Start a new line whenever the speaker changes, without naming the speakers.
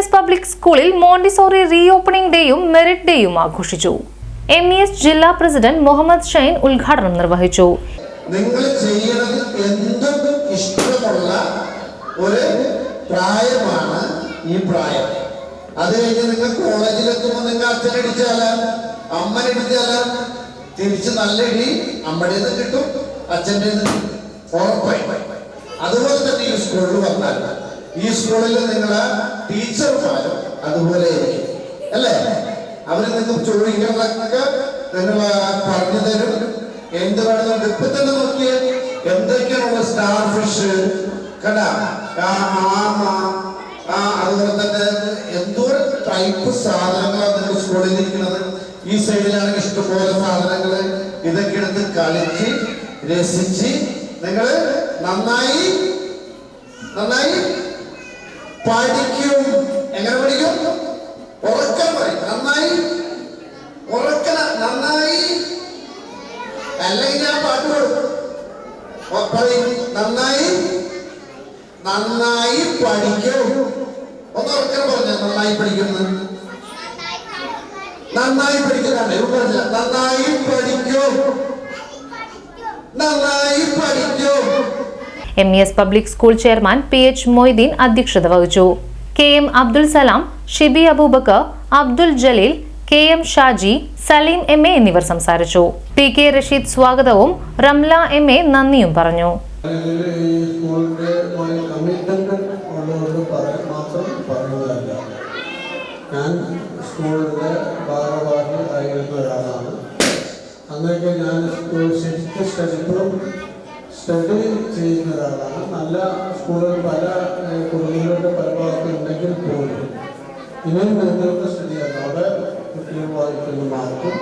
S public സ്കൂളിൽ Montessori reopening ഡേയും merit ഡേയും ആഘോഷിച്ചു. എം ഇ എസ് ജില്ലാ പ്രസിഡന്റ് മുഹമ്മദ് ഷൈൻ ഉദ്ഘാടനം നിർവഹിച്ചു.
നിങ്ങൾ ചെയ്യണത് എന്തും ഇഷ്ടമുള്ള ഒരു പ്രായമാണ് ഈ പ്രായം. അത് കഴിഞ്ഞ് നിങ്ങൾ കോളേജിലെത്തുമ്പോൾ നിങ്ങൾ അച്ഛനടിച്ചാല അമ്മനടിച്ചാല തിരിച്ച് നല്ല ഇടി അമ്മയുടെ നിന്ന് കിട്ടും അച്ഛന്റെ ഉറപ്പായി. അതുപോലെ തന്നെ ഈ സ്കൂളിൽ വന്നാൽ ഈ സ്കൂളിൽ നിങ്ങളെ ടീച്ചർമാരും അതുപോലെ. അല്ലേ? അവർ നിങ്ങൾ ചോദിക്കുന്നതൊക്കെ നിങ്ങൾ പറഞ്ഞു തരും. എന്ത് വേണമെന്നുണ്ട് ഇപ്പൊ തന്നെ നോക്കിയേ? എന്തൊക്കെയാണുള്ള സ്റ്റാർ ഫിഷ് കണ്ട? ആ അതുപോലെ തന്നെ ടൈപ്പ് സാധനങ്ങളാണ് നിങ്ങൾ സ്കൂളിൽ ഇരിക്കുന്നത്. ഈ സൈഡിലാണെങ്കിൽ ഇഷ്ടംപോലെ സാധനങ്ങൾ. ഇതൊക്കെ എടുത്ത് കളിച്ച് രസിച്ച് നിങ്ങൾ നന്നായി നന്നായി പഠിക്കും എങ്ങനെ പഠിക്കും? ഉറക്കം പറയും. നന്നായി? ഉറക്കണ നന്നായി? അല്ലെങ്കിൽ ഞാൻ പാട്ട് പറയും നന്നായി? നന്നായി പഠിക്കും. ഒന്ന് ഉറക്കം പറഞ്ഞ നന്നായി പഠിക്കുന്നു നന്നായി പറഞ്ഞില്ല നന്നായി പഠിക്കും. നന്നായി പഠിക്കും.
M E S public school chairman P H Moideen അധ്യക്ഷത വഹിച്ചു. K M Abdul Salam Shibi Abubakar Abdul Jaleel K M Shaji Saleem M A എന്നിവർ സംസാരിച്ചു. ടി കെ റഷീദ് സ്വാഗതവും റംല എം എ നന്ദിയും പറഞ്ഞു.
ഞാൻ സ്കൂളിന്റെ ഭാരവാഹി ആയിരുന്ന ഒരാളാണ്. അന്നൊക്കെ ഞാൻ സ്കൂൾ ശരിക്കും സ്റ്റഡി സ്റ്റഡി ചെയ്യുന്ന ഒരാളാണ് നല്ല സ്കൂളുകൾ പല കുടുംബങ്ങളുടെ പല ഭാഗത്തും ഉണ്ടെങ്കിൽ പോലും ഇനിയും നിങ്ങൾക്ക് സ്റ്റഡിയാണ് അവിടെ കുട്ടികൾ വായിക്കുന്ന മാർക്കും